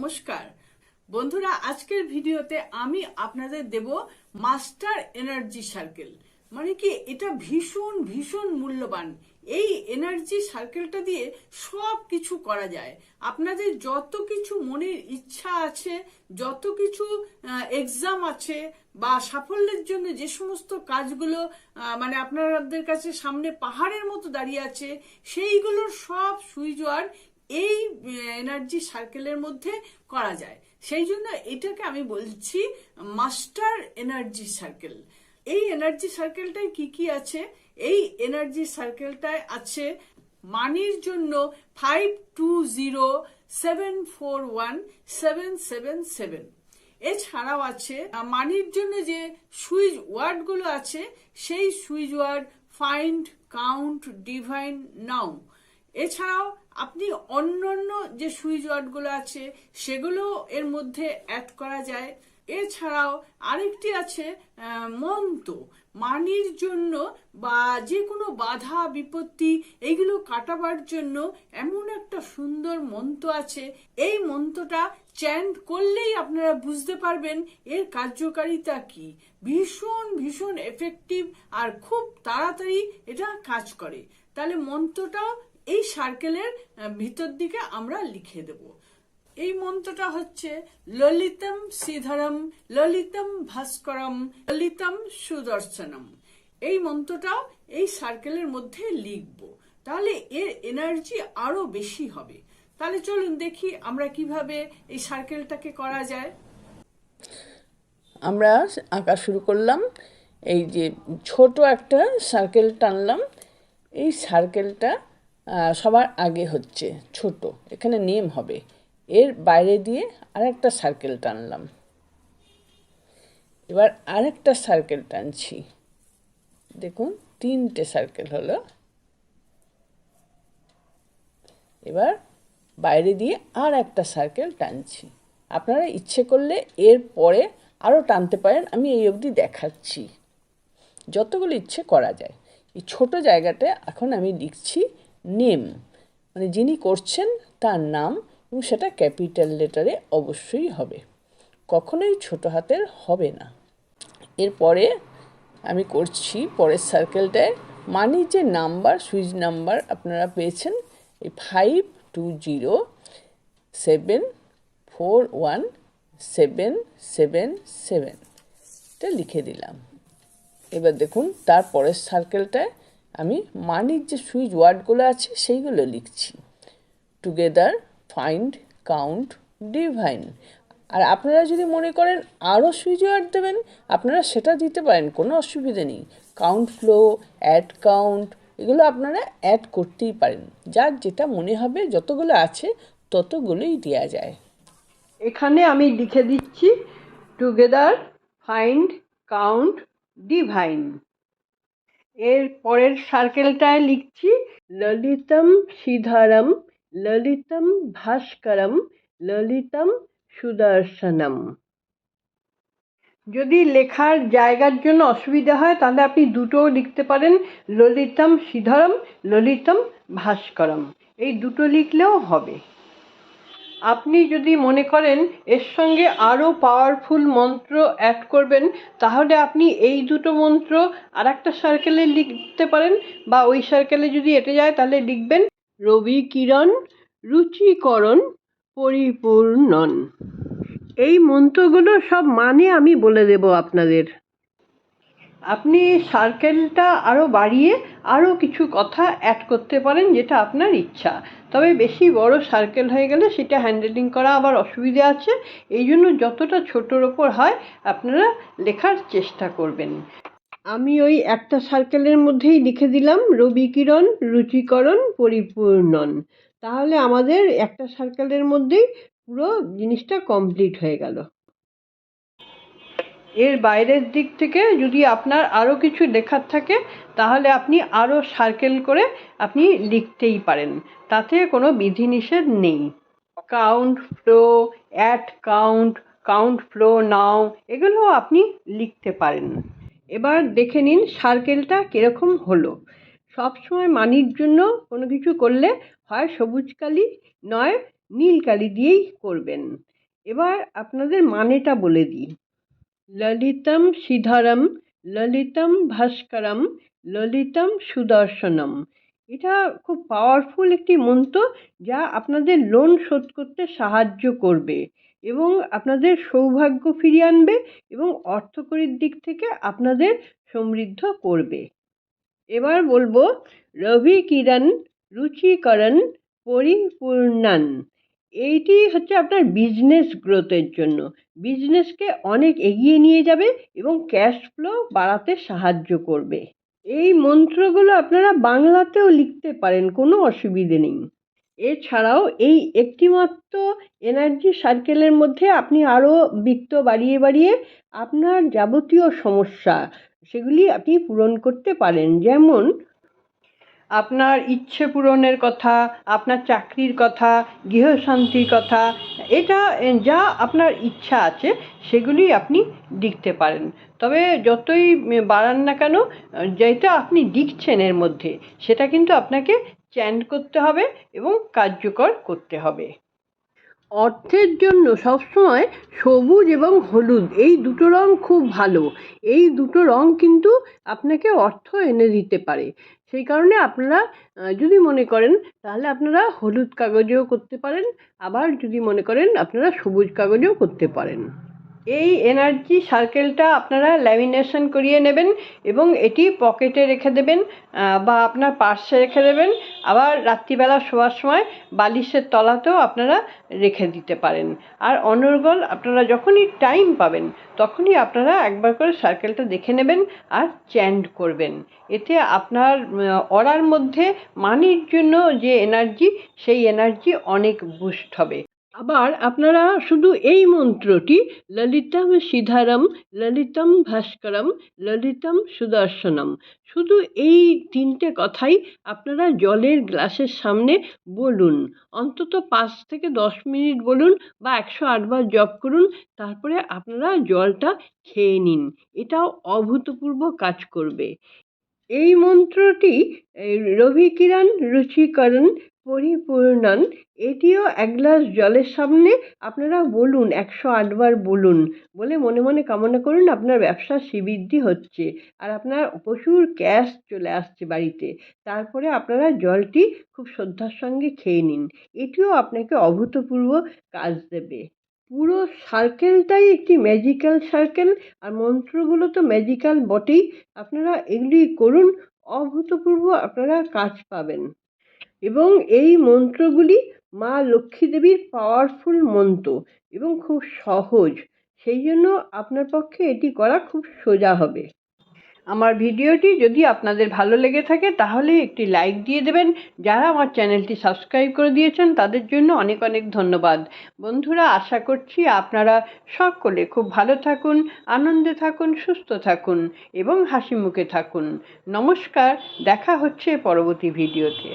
নমস্কার। বন্ধুরা, আজকের ভিডিওতে আমি আপনাদের দেব মাস্টার এনার্জি সার্কেল। মানে কি, এটা ভীষণ ভীষণ মূল্যবান। এই এনার্জি সার্কেলটা দিয়ে সব কিছু করা যায়। আপনাদের যত কিছু মনের ইচ্ছা আছে, যত কিছু এক্সাম আছে বা সাফল্যের জন্য যে সমস্ত কাজগুলো মানে আপনাদের কাছে সামনে পাহাড়ের মতো দাঁড়িয়ে আছে, সেইগুলোর সব সুইচ ওয়ার্ড এই এনার্জি সার্কেলের মধ্যে করা যায়। সেই জন্য এটাকে আমি বলছি মাস্টার এনার্জি সার্কেল এই এনার্জি সার্কেলটায় কি কি আছে? এই এনার্জি সার্কেলটায় আছে মানির জন্য five two zero seven four one seven seven seven এছাড়াও আছে মানির জন্য যে সুইচ ওয়ার্ডগুলো আছে, সেই switch word find count divine now এছাড়াও আপনি অন্য অন্য যে সুইচ ওয়ার্ডগুলো আছে সেগুলো এর মধ্যে অ্যাড করা যায়। এছাড়াও আরেকটি আছে আহ, মন্ত্র। মানির জন্য বা যে কোনো বাধা বিপত্তি এইগুলো কাটাবার জন্য এমন একটা সুন্দর মন্ত্র আছে। এই মন্ত্রটা চ্যান্ট করলেই আপনারা বুঝতে পারবেন এর কার্যকারিতা কি। ভীষণ ভীষণ এফেক্টিভ আর খুব তাড়াতাড়ি এটা কাজ করে। তাহলে মন্ত্রটাও এই সার্কেলের ভিতর দিকে আমরা লিখে দেব। এই মন্ত্রটা হচ্ছে, ললিতম শ্রীধরম ললিতম ভাস্করম, ললিতম সুদর্শনম। এই মন্ত্রটাও এই সার্কেলের মধ্যে লিখব। তাহলে এর এনার্জি আরও বেশি হবে। তাহলে চলুন দেখি আমরা কীভাবে এই সার্কেলটাকে করা যায়। আমরা আঁকা শুরু করলাম। এই যে ছোট একটা সার্কেল টানলাম। এই সার্কেলটা সবার আগে হচ্ছে ছোট, এখানে নেম হবে। এর বাইরে দিয়ে আরেকটা সার্কেল টানলাম। এবার আরেকটা সার্কেল টানছি। দেখুন, তিনটে সার্কেল হলো। এবার বাইরে দিয়ে আর একটা সার্কেল টানছি। আপনারা ইচ্ছে করলে এর পরে আরও টানতে পারেন, আমি এই অবধি দেখাচ্ছি। যতগুলো ইচ্ছে করা যায়। এই ছোট জায়গাটা এখন আমি লিখছি নেম। মানে যিনি করছেন তার নাম এবং সেটা ক্যাপিটাল লেটারে অবশ্যই হবে। কখনোই ছোট হাতের হবে না। এরপরে আমি করছি পরের সার্কেলটায় মানি যে নাম্বার সুইচ নাম্বার আপনারা পেয়েছেন, এই five two zero seven four one seven seven seven এটা লিখে দিলাম। এবার দেখুন তার পরের সার্কেলটায় আমি মানির যে সুইচ ওয়ার্ডগুলো আছে সেইগুলো লিখছি। টুগেদার ফাইন্ড কাউন্ট ডিভাইন আর আপনারা যদি মনে করেন আরও সুইচ ওয়ার্ড দেবেন, আপনারা সেটা দিতে পারেন, কোনো অসুবিধে নেই। কাউন্ট ফ্লো অ্যাড কাউন্ট এগুলো আপনারা অ্যাড করতেই পারেন। যার যেটা মনে হবে, যতগুলো আছে, ততগুলোই দেওয়া যায়। এখানে আমি লিখে দিচ্ছি টুগেদার ফাইন্ড কাউন্ট ডিভাইন এর পরের সার্কেলটায় লিখছি ললিতম শ্রীধরম ললিতম ভাস্করম, ললিতম সুদর্শনম। যদি লেখার জায়গার জন্য অসুবিধা হয়, তাহলে আপনি দুটোও লিখতে পারেন, ললিতম শ্রীধরম ললিতম ভাস্করম। এই দুটো লিখলেও হবে। আপনি যদি মনে করেন এর সঙ্গে আরও পাওয়ারফুল মন্ত্র অ্যাড করবেন, তাহলে আপনি এই দুটো মন্ত্র আর একটা সার্কেলে লিখতে পারেন বা ওই সার্কেলে যদি এটে যায়, তাহলে লিখবেন, রবি কিরণ, রুচিকরণ, পরিপূর্ণন। এই মন্ত্রগুলো সব মানে আমি বলে দেব আপনাদের। আপনি সার্কেলটা আরও বাড়িয়ে আরও কিছু কথা অ্যাড করতে পারেন যেটা আপনার ইচ্ছা। তবে বেশি বড় সার্কেল হয়ে গেলে সেটা হ্যান্ডেলিং করা আবার অসুবিধা আছে। এই জন্য যতটা ছোটোর ওপর হয়, আপনারা লেখার চেষ্টা করবেন। আমি ওই একটা সার্কেলের মধ্যেই লিখে দিলাম, রবিকিরণ, রুচিকরণ, পরিপূর্ণন। তাহলে আমাদের একটা সার্কেলের মধ্যেই পুরো জিনিসটা কমপ্লিট হয়ে গেল। এর বাইরের দিক থেকে যদি আপনার আরও কিছু লেখার থাকে, তাহলে আপনি আরও সার্কেল করে আপনি লিখতেই পারেন। তাতে কোনো বিধিনিষেধ নেই। Count flow, at count count flow now, এগুলো আপনি লিখতে পারেন। এবার দেখে নিন সার্কেলটা কীরকম হলো। সবসময় মানির জন্য কোনো কিছু করলে হয় সবুজ কালি, নয় নীল কালি দিয়েই করবেন। এবার আপনাদের মানেটা বলে দিই। ললিতম শ্রীধরম ললিতম ভাস্করম, ললিতম সুদর্শনম। এটা খুব পাওয়ারফুল একটি মন্ত্র যা আপনাদের লোন শোধ করতে সাহায্য করবে এবং আপনাদের সৌভাগ্য ফিরিয়ে আনবে এবং অর্থকরীর দিক থেকে আপনাদের সমৃদ্ধ করবে। এবার বলব রবি কিরণ রুচিকরণ, পরিপূর্ণান। এইটি হচ্ছে আপনার বিজনেস গ্রোথের জন্য। বিজনেসকে অনেক এগিয়ে নিয়ে যাবে এবং ক্যাশ ফ্লো বাড়াতে সাহায্য করবে। এই মন্ত্রগুলো আপনারা বাংলাতেও লিখতে পারেন, কোনো অসুবিধে নেই। এছাড়াও এই একটিমাত্র এনার্জি সার্কেলের মধ্যে আপনি আরও বৃত্ত বাড়িয়ে বাড়িয়ে আপনার যাবতীয় সমস্যা, সেগুলি আপনি পূরণ করতে পারেন। যেমন আপনার ইচ্ছে পূরণের কথা, আপনার চাকরির কথা, গৃহশান্তির কথা, এটা, যা আপনার ইচ্ছা আছে, সেগুলি আপনি লিখতে পারেন। তবে যতই বাড়ান না কেন, যেটা আপনি লিখছেন এর মধ্যে, সেটা কিন্তু আপনাকে চ্যান্ট করতে হবে এবং কার্যকর করতে হবে। অর্থের জন্য সবসময় সবুজ এবং হলুদ, এই দুটো রং খুব ভালো। এই দুটো রং কিন্তু আপনাকে অর্থ এনে দিতে পারে। সেই কারণে আপনারা যদি মনে করেন তাহলে আপনারা হলুদ কাগজেও করতে পারেন, আবার যদি মনে করেন আপনারা সবুজ কাগজেও করতে পারেন। এই এনার্জি সার্কেলটা আপনারা ল্যামিনেশন করিয়ে নেবেন এবং এটি পকেটে রেখে দেবেন বা আপনার পার্সে রেখে দেবেন। আবার রাত্রিবেলা শোয়ার সময় বালিশের তলাতেও আপনারা রেখে দিতে পারেন। আর অনর্গল আপনারা যখনই টাইম পাবেন, তখনই আপনারা একবার করে সার্কেলটা দেখে নেবেন আর চ্যান্ড করবেন। এতে আপনার অরার মধ্যে মানির জন্য যে এনার্জি সেই এনার্জি অনেক বুস্ট হবে। আবার আপনারা শুধু এই মন্ত্রটি ললিতম সিধারম ললিতম ভাস্করম ললিতম সুদর্শনম। শুধু এই তিনটে কথাই আপনারা জলের গ্লাসের সামনে বলুন। অন্তত পাঁচ থেকে দশ মিনিট বলুন বা একশো আটবার জপ করুন তারপরে আপনারা জলটা খেয়ে নিন। এটাও অভূতপূর্ব কাজ করবে। এই মন্ত্রটি এই, রবিকিরণ রুচিকরণ পরিপূর্ণন, এটিও এক গ্লাস জলের সামনে আপনারা বলুন, একশো আটবার বলুন, বলে মনে মনে কামনা করুন আপনার ব্যবসা শ্রীবৃদ্ধি হচ্ছে। আর আপনার প্রচুর ক্যাশ চলে আসছে বাড়িতে। তারপরে আপনারা জলটি খুব শ্রদ্ধার সঙ্গে খেয়ে নিন। এটিও আপনাকে অভূতপূর্ব কাজ দেবে। পুরো সার্কেলটাই একটি ম্যাজিক্যাল সার্কেল, আর মন্ত্রগুলো তো ম্যাজিক্যাল বটেই। আপনারা এগুলি করুন, অভূতপূর্ব আপনারা কাজ পাবেন। এবং এই মন্ত্রগুলি মা লক্ষ্মী দেবীর পাওয়ারফুল মন্ত্র এবং খুব সহজ। সেই জন্য আপনার পক্ষে এটি করা খুব সোজা হবে। আমার ভিডিওটি যদি আপনাদের ভালো লেগে থাকে, তাহলে একটি লাইক দিয়ে দেবেন। যারা আমার চ্যানেলটি সাবস্ক্রাইব করে দিয়েছেন, তাদের জন্য অনেক অনেক ধন্যবাদ। বন্ধুরা, আশা করছি আপনারা সকলে খুব ভালো থাকুন, আনন্দে থাকুন, সুস্থ থাকুন এবং হাসি মুখে থাকুন। নমস্কার, দেখা হচ্ছে পরবর্তী ভিডিওতে।